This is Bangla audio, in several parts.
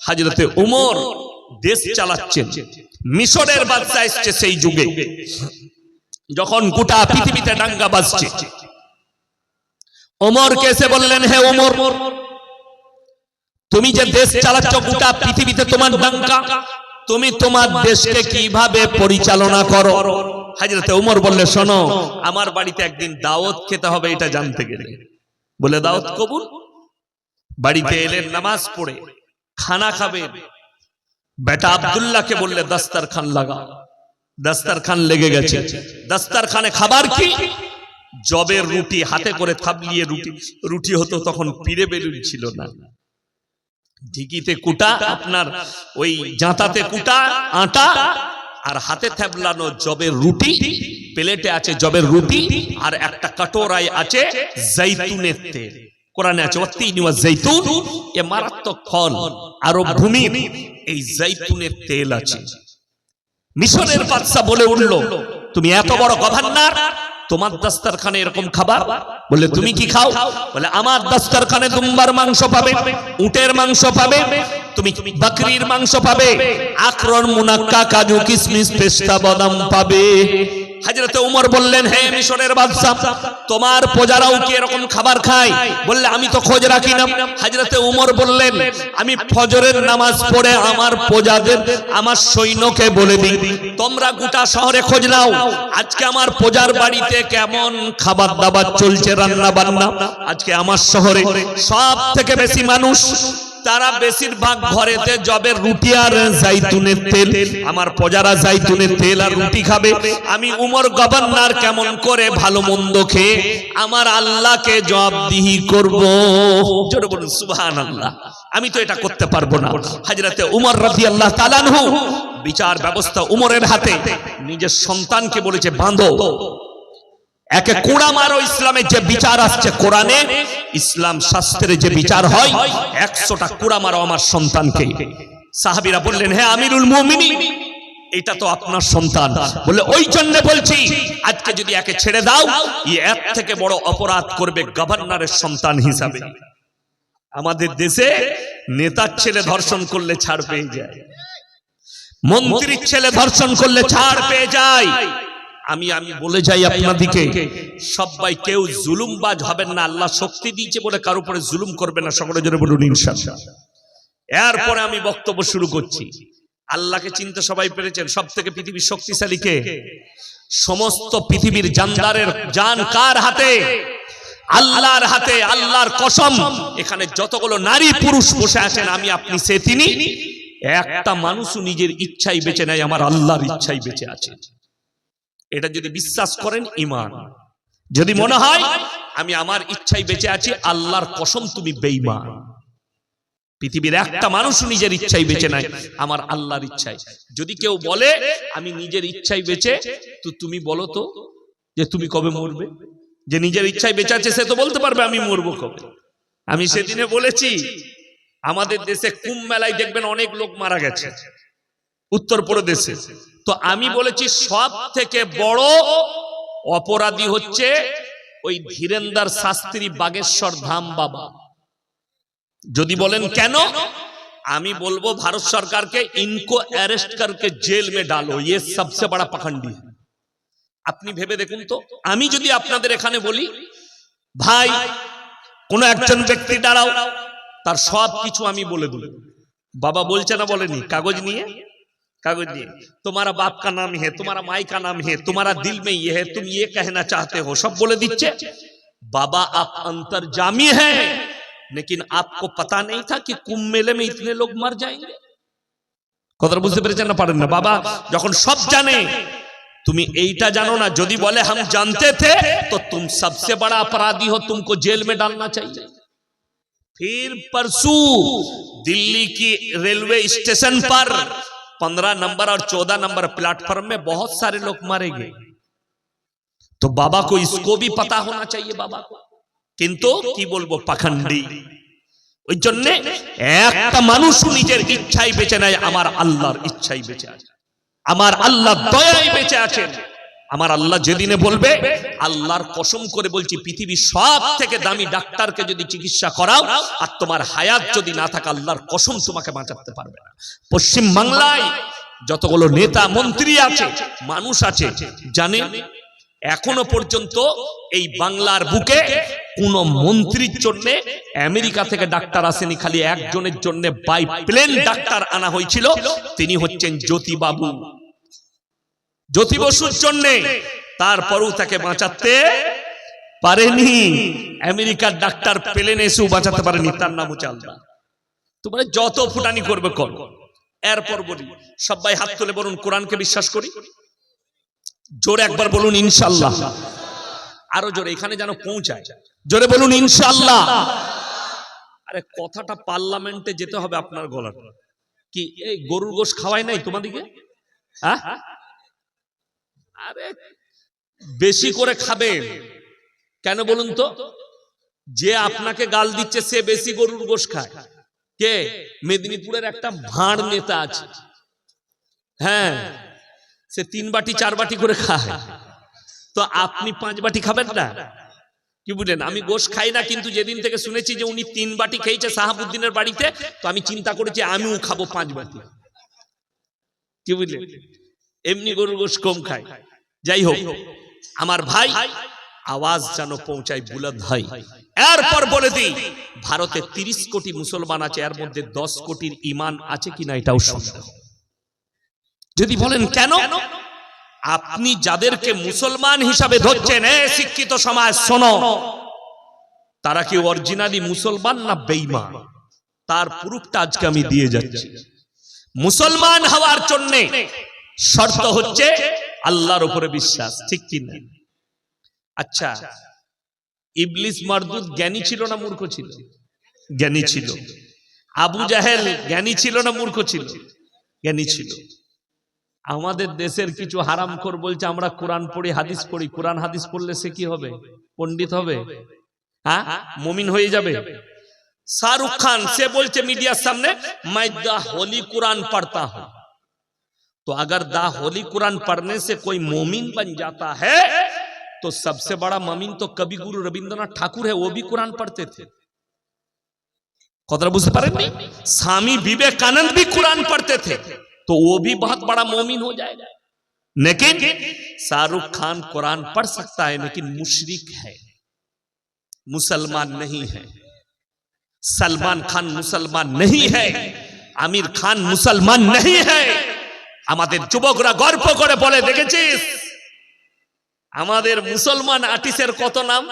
হাজরতে উমর দেশ চালাচ্ছেন। মিশরের বাদশা এসছে সেই যুগে। যখন গোটা পৃথিবীতে ডাঙ্গা বাজছে। ওমর কেসে বললেন হে ওমর তুমি যে দেশ চালাচ্ছ গোটা পৃথিবীতে তোমার ডাঙ্গা তুমি তোমার দেশকে কীভাবে পরিচালনা করো? হাজরতে উমর বললে শোনো আমার বাড়িতে একদিন দাওয়াত খেতে হবে এটা জানতে গেলে। বলে দাওয়াত কবুল? বাড়িতে এলেন নামাজ পড়ে। খানা খাবেন বেটা আব্দুল্লাহকে বললে দাস্তার খান লাগা। দাস্তার খান লেগে গেছে। দাস্তার খানে খাবার কি? জবের রুটি, হাতে করে থাবলিয়ে রুটি। রুটি হতো তখন পিড়ে বেলুন ছিল না। ঢিকিতে কুটা, আপনার ওই জাঁতাতে কুটা, আটা, আর হাতে থ্যাবলানো জবের রুটি। প্লেটে আছে জবের রুটি, আর একটা কাটোরায় আছে জৈতুনের তেল। কোরআনে আছে জৈতুন এ মারাত্মক ফল। আরব ভূমির এই জৈতুনের তেল আছে। মিশরের বাদশা বলে উঠল, তুমি এত বড় গভর্নর, তোমার দাস্তারখানে এরকম খাবার? বলে তুমি কি খাও? বলে, আমার দাস্তারখানে দুম্বার মাংস পাবে, উটের মাংস পাবে, তুমি বকরির মাংস পাবে আখরন মুনাক্কা কাজু কিশমিশ পেস্তা বাদাম পাবে। হাজরতে উমর বললেন, হে মিশরের বাদশা তোমার প্রজারাও কি এরকম খাবার খায়? বললে, আমি তো খোঁজ রাখি না। হাজরতে উমর বললেন, আমি ফজরের নামাজ পড়ে আমার প্রজাদের, আমার সৈন্যকে বলে দিই, তোমরা গোটা শহরে খোঁজ নাও। আজকে আমার প্রজার বাড়িতে কেমন খাবার দাবার চলছে রান্না বান্না আজকে আমার শহরে সব থেকে বেশি মানুষ তারা বেশিরভাগ ঘরেতে জবের রুটি আর জাইতুনের তেল, আমার প্রজারা জাইতুনের তেল আর রুটি খাবে। আমি উমর গভর্নর কেমন করে ভালো মন্দ খেয়ে আমার আল্লাহকে জবাবদিহি করব। জোরে বলুন সুবহান আল্লাহ আমি তো এটা করতে পারব না। হাজরাতে উমর রাজি আল্লাহ তালানহু বিচার ব্যবস্থা উমরের হাতে। নিজের সন্তানকে বলেছে, বাঁধো। একে কোড়া মারো ইসলামের যে বিচার আসছে কোরআনে ইসলাম শাস্ত্রে যে বিচার হয় একশোটা কোড়া মারো আমার সন্তানকে। সাহাবিরা বললেন হ্যাঁ আমিরুল মুমিনি এটা তো আপনার সন্তান। বলে ওই জন্য বলছি আজকে যদি একে ছেড়ে দাও এর থেকে বড় অপরাধ করবে গভর্নরের সন্তান হিসাবে। আমাদের দেশে নেতার ছেলে ধর্ষণ করলে ছাড় পেয়ে যায়। মন্ত্রীর ছেলে ধর্ষণ করলে ছাড় পেয়ে যায়। আমি আমি বলে যাই আপনাদিকে, সবাই কেউ জুলুমবাজ হবেন না, আল্লাহ শক্তি দিয়েছে বলে কারও উপরে জুলুম করবে না, সকলে জন্য বলুন, ইনশাআল্লাহ। এরপরে আমি বক্তব্য শুরু করছি। আল্লাহকে চিনতে সবাই পেরেছেন সব থেকে পৃথিবীর শক্তিশালী কে? সমস্ত পৃথিবীর জানদারের জান কার হাতে? আল্লাহর হাতে, আল্লাহর কসম। এখানে যতগুলো নারী পুরুষ বসে আছেন, আমি, আপনি সে, তিনি। একটা মানুষও নিজের ইচ্ছাই বেঁচে নেয়, আমার আল্লাহর ইচ্ছাই বেঁচে আছে। এটা যদি বিশ্বাস করেন ইমান যদি মনে হয় আমি আমার ইচ্ছাই বেঁচে আছি আল্লাহর কসম তুমি বেঈমান। পৃথিবীর একটা মানুষ নিজের ইচ্ছাই বেঁচে নাই আমার আল্লাহর ইচ্ছাই যদি কেউ বলে আমি নিজের ইচ্ছাই বেঁচে তো তুমি বলো তো যে তুমি কবে মরবে? যে নিজের ইচ্ছাই বেঁচে আছে সে তো বলতে পারবে আমি মরবো কবে? আমি সেদিনে বলেছি আমাদের দেশে কুম্ভ মেলায় দেখবেন অনেক লোক মারা গেছে। উত্তরপ্রদেশে তো আমি বলেছি সব থেকে বড় অপরাধী হচ্ছে ওই ধীরেন্দার শাস্ত্রী বাগেশ্বর ধাম বাবা। যদি বলেন কেন? আমি বলব ভারত সরকারকে ইনকো অ্যারেস্ট করকে জেল মে ডালো ইয়ে সবসে ইয়ে বড় পাখান্ডি। আপনি ভেবে দেখুন তো। আমি যদি আপনাদের এখানে বলি ভাই কোন একজন ব্যক্তি দাঁড়াও তার সব কিছু আমি বলে দিল বাবা বলছে না বলেনি কাগজ নিয়ে? कागज दिए तुम्हारा बाप का नाम है तुम्हारा माई का नाम है तुम्हारा दिल में ये है तुम ये कहना चाहते हो सब बोले दीजिए बाबा आप अंतर्जामी हैं लेकिन आपको पता नहीं था कि कुंभ मेले में इतने लोग मर जाएंगे কথাটা বুঝতে পেরেছেন না পারেন না বাবা যখন সব জানে তুমি এইটা জানো না যদি বলে हम जानते थे तो तुम सबसे बड़ा अपराधी हो तुमको जेल में डालना चाहिए फिर परसों दिल्ली की रेलवे स्टेशन पर پندرہ نمبر اور چودہ نمبر پلیٹ فارم میں بہت سارے لوگ مرے گئے۔ تو بابا کو اس کو بھی پتا ہونا چاہیے بابا کو۔ কিন্তু কি বলবো পাখান্ডি ওই জন্য একটা মানুষও নিজের ইচ্ছাই বেঁচে নেয় আমার আল্লাহর ইচ্ছাই বেঁচে আছে আমার আল্লাহ দয়াই বেঁচে আছেন আমার আল্লাহ যেদিনে বলবে, আল্লাহর কসম করে বলছি, পৃথিবীর সব থেকে দামি ডাক্তারকে যদি চিকিৎসা করাও, আর তোমার হায়াত যদি না থাকে, আল্লাহর কসম তোমাকে বাঁচাতে পারবে না। পশ্চিম বাংলায় যতগুলো নেতা, মন্ত্রী আছে, মানুষ আছে, জানে, এখনও পর্যন্ত এই বাংলার বুকে কোন মন্ত্রীর জন্য আমেরিকা থেকে ডাক্তার আসেনি, খালি একজনের জন্য বাই প্লেন ডাক্তার আনা হয়েছিল, তিনি হচ্ছেন জ্যোতি বাবু জ্যোতি বসুর জন্য তারপরও তাকে বাঁচাতে পারেনি। আমেরিকার ডাক্তার পেলেন এসেও বাঁচাতে পারেনি, তার নাম হচ্ছে আল্লাহ। তোমরা যত ফুটানি করবে কর। এরপর বলি, সবাই হাত তুলে বলুন, কোরআনকে বিশ্বাস করি? জোরে একবার বলুন ইনশাল্লাহ আরও জোরে, এখানে যেন পৌঁছায়। জোরে বলুন ইনশাল্লাহ আরে, কথাটা পার্লামেন্টে যেতে হবে আপনার গলার। কি, এই গরুর গোশ খাওয়াই নাই তোমাদিকে? হ্যাঁ? আরে বেশি করে খাবেন কেন বলুন তো? যে আপনাকে গাল দিচ্ছে সে বেশি গরুর গোশ খায়। কে? মেদিনীপুরের একটা ভাঁড় নেতা আছে। হ্যাঁ সে তিন বাটি চার বাটি করে খায়। তো আপনি পাঁচ বাটি খাবেন না? কি বুঝলেন? আমি গোশ খাই না কিন্তু যেদিন থেকে শুনেছি যে উনি তিন বাটি খেয়েছে সাহাবুদ্দিনের বাড়িতে তো আমি চিন্তা করেছি আমিও খাব পাঁচ বাটি। কি বুঝলেন? এমনি গরুর গোশ কম খায়। যাই হোক আমার ভাই আওয়াজ যেন পৌঁছায় বুলদ হয় এরপর বলে দিই ভারতে তিরিশ কোটি মুসলমান আছে এর মধ্যে দশ কোটির ইমান আছে কিনা এটাও সন্দেহ। যদি বলেন কেন? আপনি যাদেরকে মুসলমান হিসাবে ধরছেন এ শিক্ষিত সমাজ শোনো। তারা কি অরিজিনালি মুসলমান না বেঈমান? তার প্রুফটা আজকে আমি দিয়ে যাচ্ছি। মুসলমান হওয়ার জন্য শর্ত হচ্ছে আল্লাহর উপরে বিশ্বাস ঠিক কি না আচ্ছা ইবলিস মারদুদ জ্ঞানী ছিল না মূর্খ ছিল? জ্ঞানী ছিল। আবু জাহেল জ্ঞানী ছিল না মূর্খ ছিল? জ্ঞানী ছিল। আমাদের দেশের কিছু হারাম কর বলছে আমরা কোরআন পড়ি হাদিস পড়ি। কোরআন হাদিস পড়লে সে কি হবে? পণ্ডিত হবে? হ্যাঁ? মমিন হয়ে যাবে? শাহরুখ খান সে বলছে মিডিয়ার সামনে मैं تو اگر دا ہولی قرآن پڑھنے سے کوئی مومن بن جاتا ہے، تو سب سے بڑا مومن تو کبھی گرو ربندر ناتھ ٹھاکر ہے، وہ بھی قرآن پڑھتے تھے۔ خود بجھتے پڑھیں نہیں سامی وویکانند بھی قرآن پڑھتے تھے، تو وہ بھی بہت بڑا مومن ہو جائے گا۔ لیکن شاہ رخ خان قرآن پڑھ سکتا ہے، لیکن مشرق ہے۔ مسلمان نہیں ہے۔ سلمان خان مسلمان نہیں ہے۔ عامر خان مسلمان نہیں ہے۔ আমাদের যুবকরা গর্ব করে বলে, দেখেছিস? আমাদের মুসলমান আর্টিস্টের কত নাম?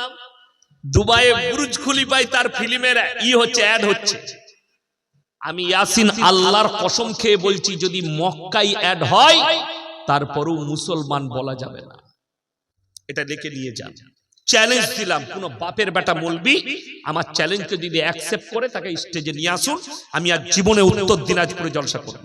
দুবাইয়ে বুরুজ খুলিফায় তার ফিল্মের ই হচ্ছে, অ্যাড হচ্ছে। আমি ইয়াসিন আল্লাহর কসম খেয়ে বলছি, যদি মক্কাই অ্যাড হয়, তারপরও মুসলমান বলা যাবে না। এটা লিখে নিয়ে যান। চ্যালেঞ্জ দিলাম। কোন বাপের বেটা বলবি আমার চ্যালেঞ্জকে যদি অ্যাকসেপ্ট করে, তাকে স্টেজে নিয়ে আসুন। আমি আর জীবনে উত্তর দিনাজপুরে জলসা করব।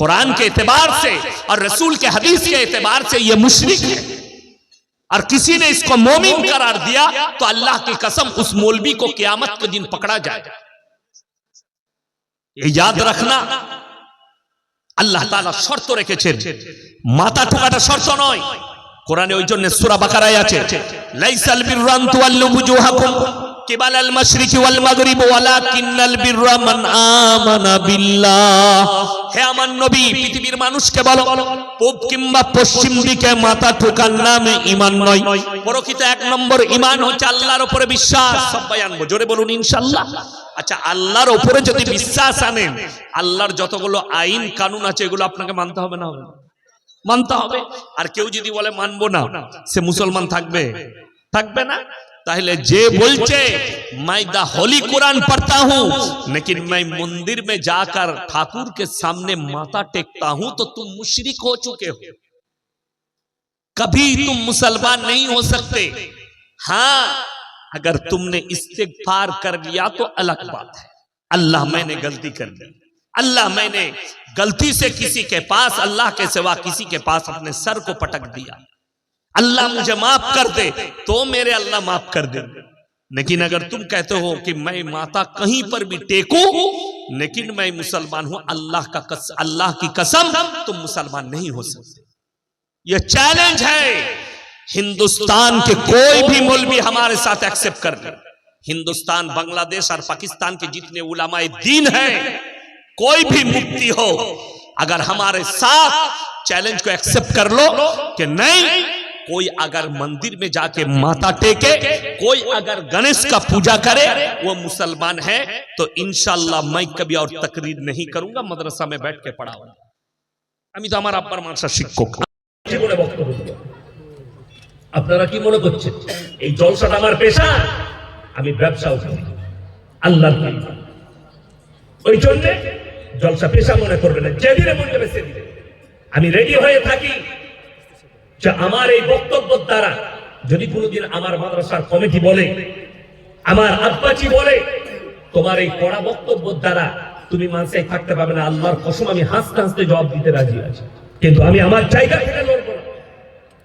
قرآن کے اعتبار سے اور رسول کے حدیث کے اعتبار سے یہ مشرق ہے۔ اور کسی نے اس کو مومن قرار دیا تو اللہ کی قسم اس مولوی کو قیامت کے دن پکڑا جائے۔ یہ یاد رکھنا আল্লাহ তাআলা শর্ত রেখেছেন। মাথা ঠোকাটা শর্ত নয়। কোরআনে ওই জন্য সূরা বাকারায় আছে লাইসাল বিররান তুওয়াল্লু বুজুহাকুম। আল ওয়াল মাগরিব বিররা মান আমানা বিল্লাহ। হে আমার নবী, পৃথিবীর মানুষকে বলো, পূব কিংবা পশ্চিম দিকে মাথা ঠোকার নামে ঈমান নয়। প্রকৃত এক নম্বর ঈমান হচ্ছে আল্লাহর উপরে বিশ্বাস। জোরে বলুন, ইনশাআল্লাহ। আচ্ছা আল্লাহর উপরে যদি বিশ্বাস আনেন আল্লাহর যতগুলো আইন, কানুন আছে, এগুলো আপনাকে মানতে হবে না? মানতে হবে। আর কেউ যদি বলে, মানবো না, সে মুসলমান থাকবে? থাকবে না? تاہلے جے بولچے میں دا ہولی قرآن پڑھتا ہوں۔ لیکن میں مندر میں جا کر ٹھاکر کے سامنے ماتا ٹیکتا ہوں تو تم مشرک ہو چکے ہو۔ کبھی تم مسلمان نہیں ہو سکتے۔ ہاں, ہاں، اگر تم نے استغفار کر لیا تو الگ بات ہے۔ اللہ میں نے گلتی کر دی۔ اللہ میں نے گلتی سے کسی کے پاس اللہ کے سوا کسی کے پاس اپنے سر کو پٹک دیا۔ اللہ مجھے معاف کر دے، تو میرے اللہ معاف کر دے۔ لیکن اگر تم کہتے ہو کہ میں ماتا کہیں پر بھی ٹیکوں، لیکن میں مسلمان ہوں، اللہ کا قسم اللہ کی قسم، تم مسلمان نہیں ہو سکتے۔ یہ چیلنج ہے۔ ہندوستان کے کوئی بھی مل بھی ہمارے ساتھ ایکسپٹ کر دے ہندوستان، بنگلہ دیش اور پاکستان کے جتنے علماء دین ہیں، کوئی بھی مفتی ہو، اگر ہمارے ساتھ چیلنج کو ایکسپٹ کر لو کہ نہیں کوئی اگر مندر میں جا کے ماتا ٹیکے، کوئی اگر گنیش کا پوجا کرے، وہ مسلمان ہے، تو انشاءاللہ میں کبھی اور تقریر نہیں کروں گا، مدرسہ میں بیٹھ کے پڑھاؤں گا۔ আমি তো আমার আব্বার মানসা শিক্ষক জীবনে বক্তব্য আপনারা কি মনে করছেন এই জলসাটা আমার পেশা। আমি ব্যবসাও করি আল্লাহ ওই জন্য জলসা পেশা মনে করবে না। যেদিনে মনে হবে সেদিনে। আমি রেডি হয়ে থাকি। যে আমার এই বক্তব্য দ্বারা যদি কোনোদিন আমার মাদ্রাসার কমিটি বলে, আমার আব্বাজি বলে, তোমার এই পড়া বক্তব্য দ্বারা তুমি মানুষে থাকতে পারবে না, আল্লাহর কসম আমি হাসতে হাসতে জবাব দিতে রাজি আছি। কিন্তু আমি আমার জায়গা থেকে লড়বো না।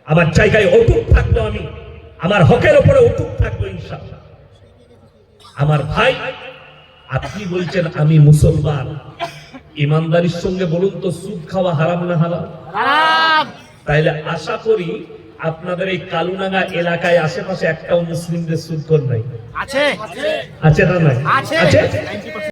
আমার জায়গায় অটুট থাকব আমি। আমার হকের ওপরে অটুট থাকব ইনশাআল্লাহ। আমার ভাই, আপনি বলছেন আমি মুসলমান। ইমানদারির সঙ্গে বলুন তো, সুদ খাওয়া হারাম না হালাল? তাইলে আশা করি আপনাদের এই কালুনাঙ্গা এলাকায় আশেপাশে একটাও মুসলিমদের সুদ কর নাই। আছে। আছে না। আছে।